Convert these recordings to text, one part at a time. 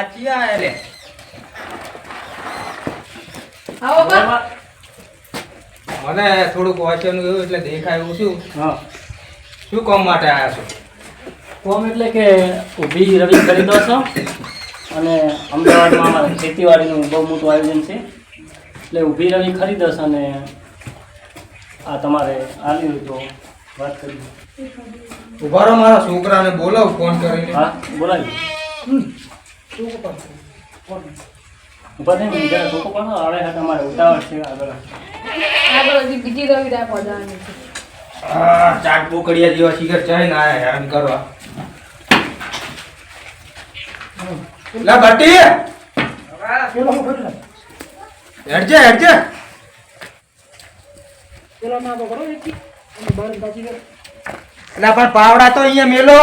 આ ચિયા આવો બા. મને થોડુંક વાંચવાનું એવું એટલે દેખાય એવું શું હા. શું કોમ માટે આવ્યા છો? કોમ એટલે કે ઊભી રવિ ખરીદો છો અને અમદાવાદમાં અમારે ખેતીવાડીનું બહુ મોટું આયોજન છે. એટલે ઊભી રવિ ખરીદશ અને આ તમારે આવ્યું તો વાત કરી ઊભા રહો મારા છોકરાને બોલાવ ફોન કરીને. હા બોલાવી ઊભા થઈને જરા ધોકો પાડો આવે હા તમારે ઉતાવળ છે આગળ. આગળ હજી બીજી રવિ રાખવા જવાની છે. ચાટ બોકડિયા જેવા શિખર ચડીને આયા હેરાન કરવા. લા બટી હેડજે હેડજે. લા પણ પાવડા તો અહીંયા મેલો.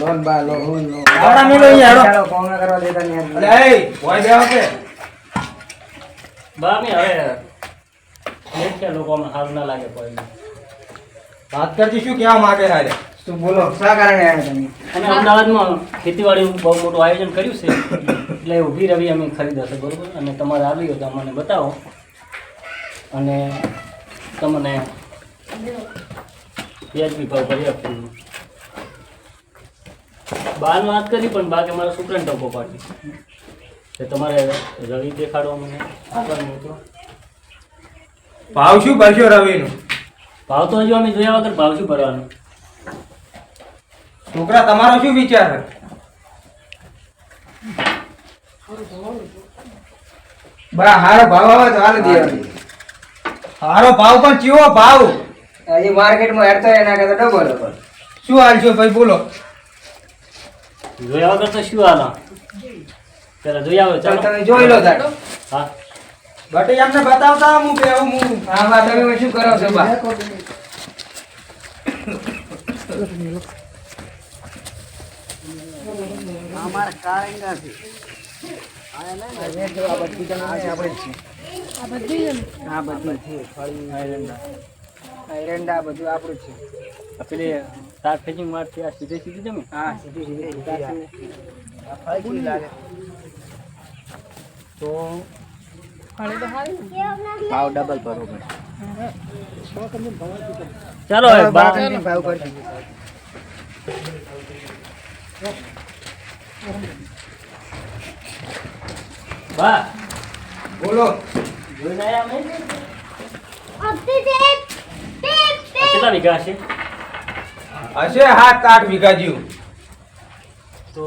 લોન બા લો હું લો. પાવડા મેલો અહીંયા હેડો ચાલો કરવા દેતા ને અલે એ ભોય બેહો કે. બા મેં હવે દેખ્યા લોકોમાં સારું ના લાગે કોઈ વાત કરતી શું કહેવા માંગે છે શું બોલો શા કારણે આવ્યા તમે? અને અમદાવાદમાં ખેતીવાડીનું બહુ મોટું આયોજન કર્યું છે. એટલે ઊભી રવિ અમે ખરીદશે બરોબર? અને તમારે આવી હોય તો અમને બતાવો. અને તમને વ્યાજબી ભાવ કરી આપીએ. બહાર વાત કરી પણ બાકી મારા છોકરાને ટકો પાડી. કે તમારે રવિ દેખાડો મને આપવાનું તો ભાવ શું ભરશો રવિનો? ભાવ તો હજુ અમે જોયા વગર ભાવ શું ભરવાનો? છોકરા તમારો શું વિચાર છે? બરા હારો ભાવ આવે તો હાલ દે. હારો ભાવ પણ ચીવો ભાવ? હજી માર્કેટમાં હેરતો એના કરતા ડબલ ડબલ શું હાલશો ભાઈ બોલો. જોયા વગર તો શું હાલો? પેલા જોઈ આવો ચાલો. તમે જોઈ લો તાર હા. બટ એમને બતાવતા હું બેહું હું હા. બા તમે શું કરો છો બા? આ બધી જ હા બધું છે ફળી એરંડા બધું આપણું જ છે. આ પેલી તાર ફેંચિંગ મારથી આ સીધે સીધી જમી હા સીધી સીધી લાગે. તો. ભાવ ડબલ પડે. ચાલો ભાવ બા બોલો. અમે? કેટલા વીઘા હશે સાત આઠ વીઘા જેવું. તો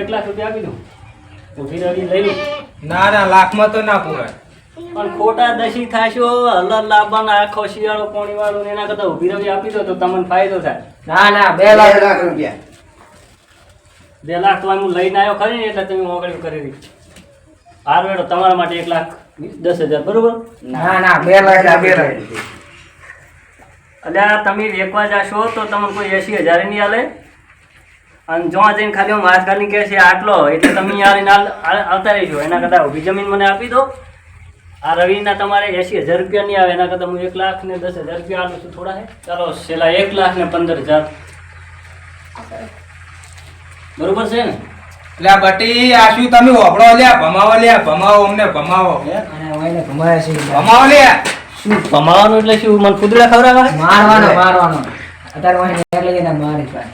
એક લાખ રૂપિયા આપી દઉં? ઊભી રવિ લઈ લઉં. ના ના લાખમાં તો ના પૂરાય. પણ ખોટા દશી થાશો હલર લાવવાનો આખો શિયાળો પોણી વાળો એના કરતા ઊભી રવિ આપી દો તો તમને ફાયદો થાય. ના ના બે લાખ લાખ રૂપિયા. બે લાખ તો હું લઈને આવ્યો ખરી ને એટલે તમે મોકળ્યું કરી દીધું. હાર વેડો તમારા માટે એક લાખ દસ હજાર બરોબર? ના ના બે લાખ બે લાખ. એટલે આ તમે વેકવા જાશો તો તમને કોઈ એસી હજાર નહીં હાલે અને જો જઈને ખાલી હું માસ ખાલી કહે છે આટલો એટલે તમે યાર આવતા રહીશો. એના કરતાં ઊભી જમીન મને આપી દો. આ રવિના તમારે એસી હજાર રૂપિયા નહીં આવે. એના કરતાં હું એક લાખ ને દસ હજાર રૂપિયા આલું છું. થોડા હે. ચાલો છેલ્લા એક લાખ ને પંદર હજાર. બરોબર છે ને? એટલે આ બટી આ શું તમે હોભળો? લ્યા ભમાવો લ્યા ભમાવો અમને ભમાવો. અને ઓયને ઘુમાયા છે. ભમાવો લ્યા. શું કમાવાનું એટલે શું? મને કુદડા ખવડાવવા મારવાનો મારવાનો. અત્યારે ઓયને ઘેર લઈ જઈને મારી પાસે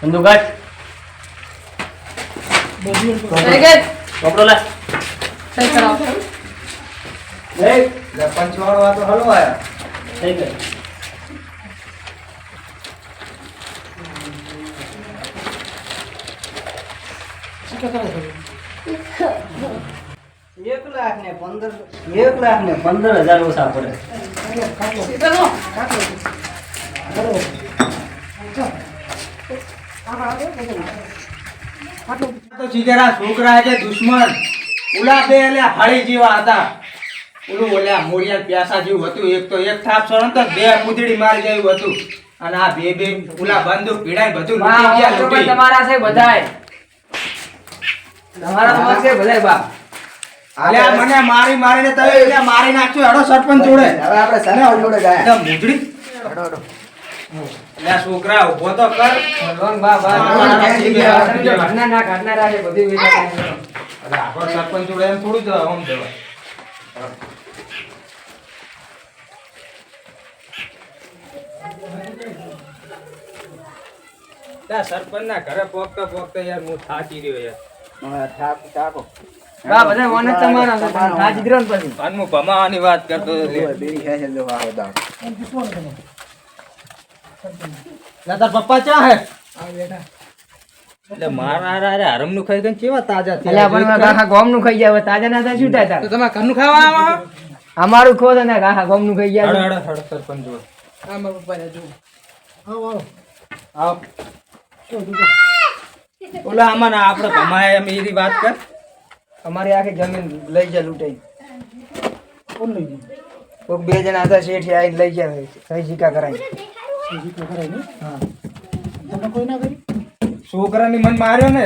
બંધુ કાઢ કપડો લા. સહી કરાવો એટલે પંચવાળો આ તો હલવાયા થઈ ગઈ એક લાખ ને પંદર એક લાખ ને પંદર હજાર ઓછા પડે. શીતળો. તો શીખેરા છોકરા છે દુશ્મન. ઉલા બે એટલે હાળી જેવા હતા. ઓલું ઓલ્યા મોડિયા પ્યાસા જેવું હતું. એક તો એક થાપ સળન તો બે કુદડી મારી ગયું હતું. અને આ બે બે ઓલા બંદૂક પીડાય બધું. તમારા છે બધાય. તમારા છે બધાય બા અલ્યા મને મારી મારીને તમે મારી નાખશો હેડો સરપંચ જોડે. હવે આપણે સને જોડે ગયા હડો છોકરા તો કર. બા બા ઘરના ના ઘરના રાખે બધું વેચાય. અરે આપણો સરપંચ જોડે એમ થોડું જ આમ જવાય ત્યાં સરપંચના ઘરે પોગતા પોગતા યાર હું થાકી રહ્યો યાર. થાક ઠાક- બા બધા મોને તમારા ને પછી. ભમાવાની વાત કરતો હતો. લે. લે તાર પપ્પા ચા હે? એટલે મારા અરે હારે હરમનું ખાઈ કેવા તાજા થયા? પણ ગોમનું ખાઈ ગયા હવે તાજા ના થાય શું થાય તમે ખાવા આવો? અમારું ખો ને કાકા ગોમનું ખાઈ ગયા હડો. હડો હડો સરપંચ જોડે આ મારા પપ્પાને જો. આવો ઓલા આમાં આપણે ભમાય એમ એની વાત કર. અમારી આખી જમીન લઈ જાય લૂંટાઈ. કોક બે જણા હતા શેઠી આવીને લઈ ગયા સહી સિક્કા કરાવી હા. છોકરાની મન માર્યો ને.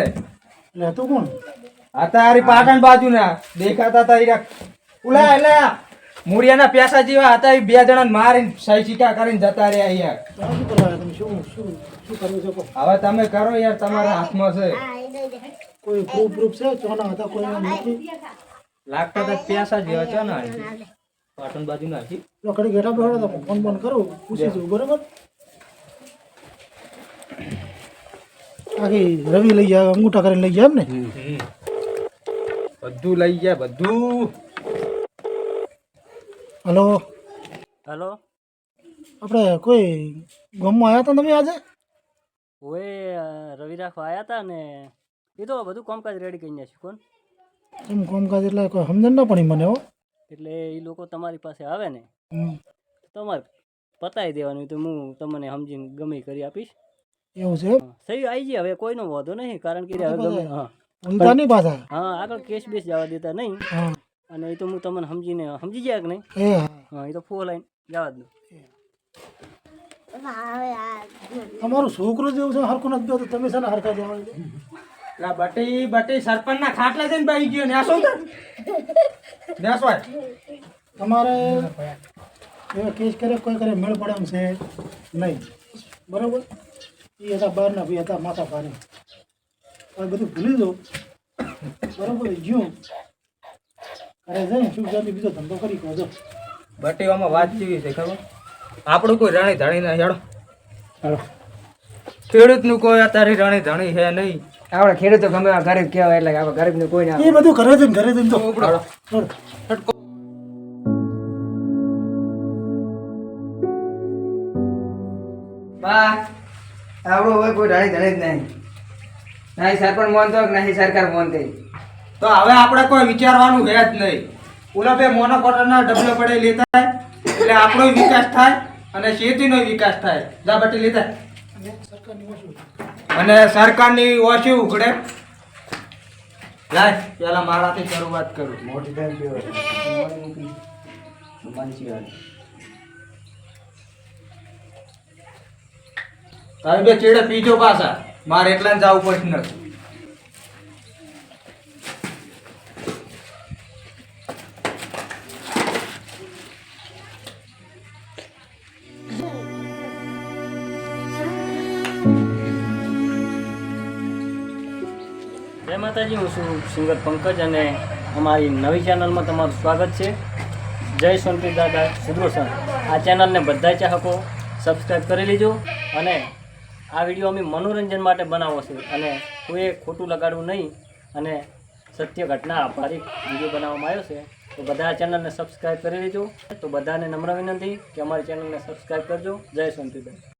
આ તારી પાટણ બાજુ ના દેખાતા તા ઈરા ઉલા એટલે મુરિયાના પ્યાસા જેવા હતા એ બે જણા મારીને સહી સિક્કા કરીને જતા રહ્યા યાર હવે તમે કરો યાર તમારા હાથમાં છે. કોઈ પ્રૂફ પ્રૂફ છે? ચોના હતા કોઈ નથી? લાગતા તો પ્યાસા જેવા છે ને પાટણ બાજુ ના છે તો ઘેટા બેઠો તો ફોન ફોન કરું. પૂછી જવું બરાબર? આખી રવિ લઈ જાય અંગૂઠા કરીને લઈ જાય એમ ને બધું લઈ ગયા બધું. હલો? હલો? આપણે કોઈ ગામમાં આવ્યા હતા તમે આજે? ઓએ રવિ રાખવા આવ્યા હતા ને? એ તો બધું કામકાજ રેડી કરી નાખ્યું કોણ? એમ કામકાજ એટલે કોઈ સમજણ ના પડી મને હો. એટલે એ લોકો તમારી પાસે આવે ને? તમારે પતાવી દેવાનું તો હું તમને સમજીને ગમે કરી આપીશ. એવું છે સહી આવી જાય હવે કોઈનો વાંધો નહીં કારણ કે હવે ગમે હા. નહીં પાછા? હા આગળ કેસ બેસ જવા દેતા નહીં. અને એ તો હું તમને સમજીને સમજી ગયા કે નહીં? હા. હા એ તો ફોન લાઈન જવા દઉં તમારું છોકરું જેવું છે હરખું નથી તમે છે ને હરખા જવા દો. લા બટી બટી સરપંચ ના ખાટલા જઈને ભાઈ ગયો ને શું થાય નેસવાય. તમારે એવા કેસ કરે કોઈ કરે મેળ પડે એમ છે? નહીં. બરાબર? એ હતા બહારના બી હતા માથા ભારે. હવે બધું ભૂલી દો બરાબર? જ્યું. અરે જઈને શું જાતિ બીજો ધંધો કરી કહો જો. બટીવામાં વાત કેવી છે ખબર? આપણું કોઈ રાણી ધાણી ના હેડો. ખેડૂતનું કોઈ અત્યારે રાણી ધાણી છે નહીં. આપણે ખેડૂતો ગમે ગરીબ કહેવાય એટલે આપણે ગરીબને કોઈ ના એ બધું ઘરે જઈને ઘરે જઈને તો. બા હવે કોઈ રાણી ધણે જ નહીં. નહીં સરપંચ માનતો કે નહીં સરકાર માનતી તો હવે આપણે કોઈ વિચારવાનું હે જ નહીં. ઓલા બે મોનોકોટરના ડબલો પડે લેતા એટલે આપણો વિકાસ થાય અને શેતીનો વિકાસ થાય. જા બટી લેતા. અને સરકારની ઓછી ઉઘડે લાય પેલા મારાથી શરૂઆત કરું. મોટી તમે બે ચેડે પીજો પાછા. મારે એટલા જવું પડશે. નથી જય માતાજી, હું છું સિંગર પંકજ અને અમારી નવી ચેનલમાં તમારું સ્વાગત છે. જય સોનપી દાદા સુદર્શન આ ચેનલને બધા ચાહકો સબસ્ક્રાઈબ કરી લેજો અને આ વીડિયો અમે મનોરંજન માટે બનાવો છે અને કોઈએ ખોટું લગાડવું નહીં અને સત્ય ઘટના આભારી વીડિયો બનાવવામાં આવ્યો છે. તો બધા ચેનલને સબસ્ક્રાઈબ કરી લેજો. તો બધાને નમ્ર વિનંતી કે અમારી ચેનલને સબસ્ક્રાઈબ કરજો. જય સોનપી